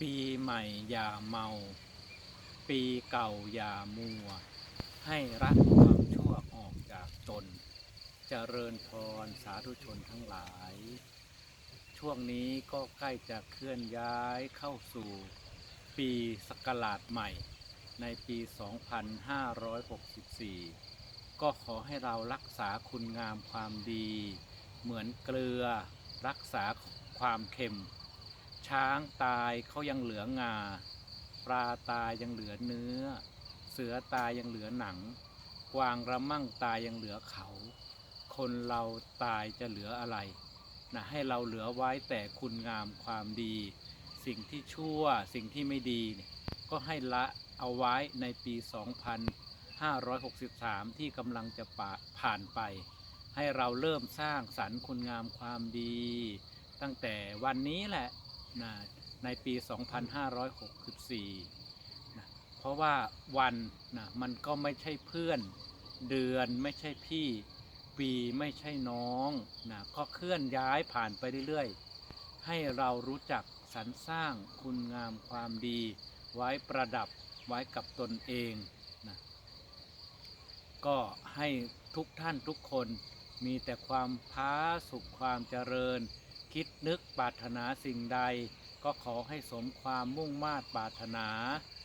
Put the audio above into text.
ปีใหม่อย่าเมา ปีเก่าอย่ามัว ให้รักความชั่วออกจากตนจเจริญพรสาธุชนทั้งหลาย ช่วงนี้ก็ใกล้จะเคลื่อนย้ายเข้าสู่ปีศักราชใหม่ในปี 2564 ก็ขอให้เรารักษาคุณงามความดี เหมือนเกลือ รักษาความเค็ม ช้างตายเขายังเหลืองา ปลาตายยังเหลือเนื้อ เสือตายยังเหลือหนัง กวางระมั่งตายยังเหลือเขา คนเราตายจะเหลืออะไรนะให้เราเหลือไว้แต่คุณงามความดี สิ่งที่ชั่วสิ่งที่ไม่ดี ก็ให้ละเอาไว้ในปี 2563 ที่กำลังจะผ่านไป ให้เราเริ่มสร้างสรรค์คุณงามความดี ตั้งแต่วันนี้แหละ นะในปี 2564นะเพราะว่าวันนะมันก็ไม่ใช่เพื่อนเดือนไม่ใช่พี่ปีไม่ใช่น้องนะก็เคลื่อนย้ายผ่านไปเรื่อยๆ ให้เรารู้จักสรรสร้างคุณงามความดี ไว้ประดับไว้กับตนเองนะก็ให้ทุกท่านทุกคนมีแต่ความพาสุขความเจริญ คิดนึกปรารถนาสิ่งใด ก็ขอให้สมความมุ่งมา่ปรารถนา